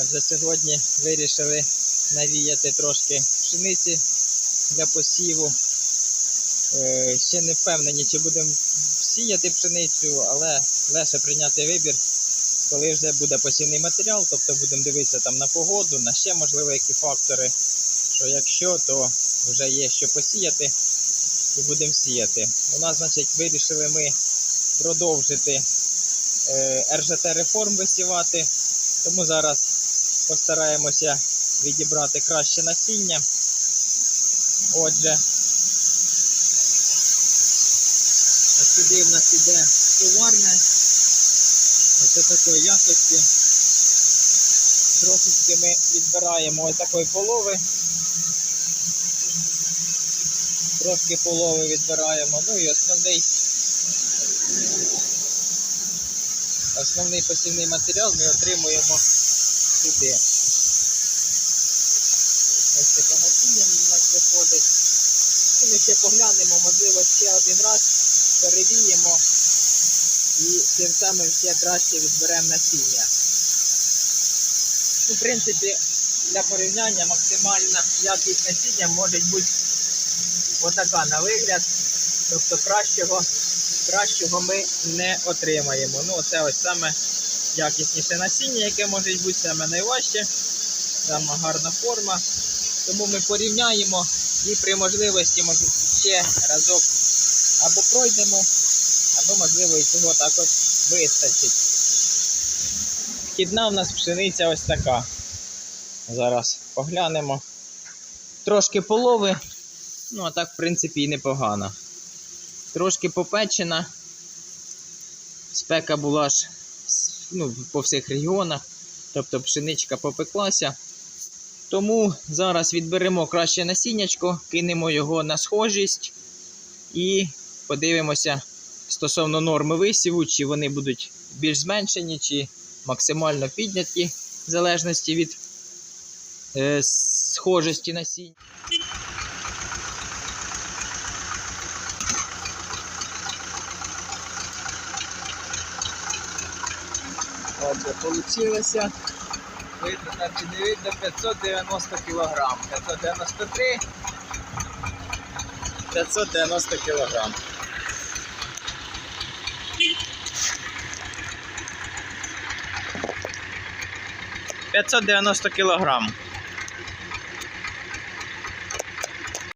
Отже, сьогодні вирішили навіяти трошки пшениці для посіву. Е, Ще не впевнені, чи будемо сіяти пшеницю, але легше прийняти вибір, коли вже буде посівний матеріал, тобто будемо дивитися там на погоду, на ще можливо які фактори. Що якщо, то вже є що посіяти і будемо сіяти. У нас, значить, вирішили ми продовжити е, РЖТ реформ висівати. Тому зараз постараємося відібрати краще насіння. Отже, ось сюди в нас іде товарне. Ось такої якості. Трошечки ми відбираємо ось такої полови. Трошки полови відбираємо. Ну і основний основний посівний матеріал ми отримуємо сюди. Ось таке насіння у нас виходить. І ми ще поглянемо, можливо, ще один раз перевіємо і тим самим ще краще відберемо насіння. В принципі, для порівняння максимальна якість насіння може бути отака на вигляд. Тобто кращого, кращого ми не отримаємо. Ну, це ось саме якісніше насіння, яке може бути саме найважче, саме гарна форма. Тому ми порівняємо і при можливості може, ще разок або пройдемо, або можливо і цього також вистачить. Вхідна в нас пшениця ось така. Зараз поглянемо. Трошки полови, ну а так, в принципі, і непогано. Трошки попечена. Спека була ж ну, по всіх регіонах, тобто пшеничка попеклася. Тому зараз відберемо краще насіннячко, кинемо його на схожість і подивимося стосовно норми висіву, чи вони будуть більш зменшені, чи максимально підняті, в залежності від е, схожості насіння. Отже, получилося. Видно, там чи не видно 590 кг. 593. 590 кг. П'ятсот дев'яносто кілограм.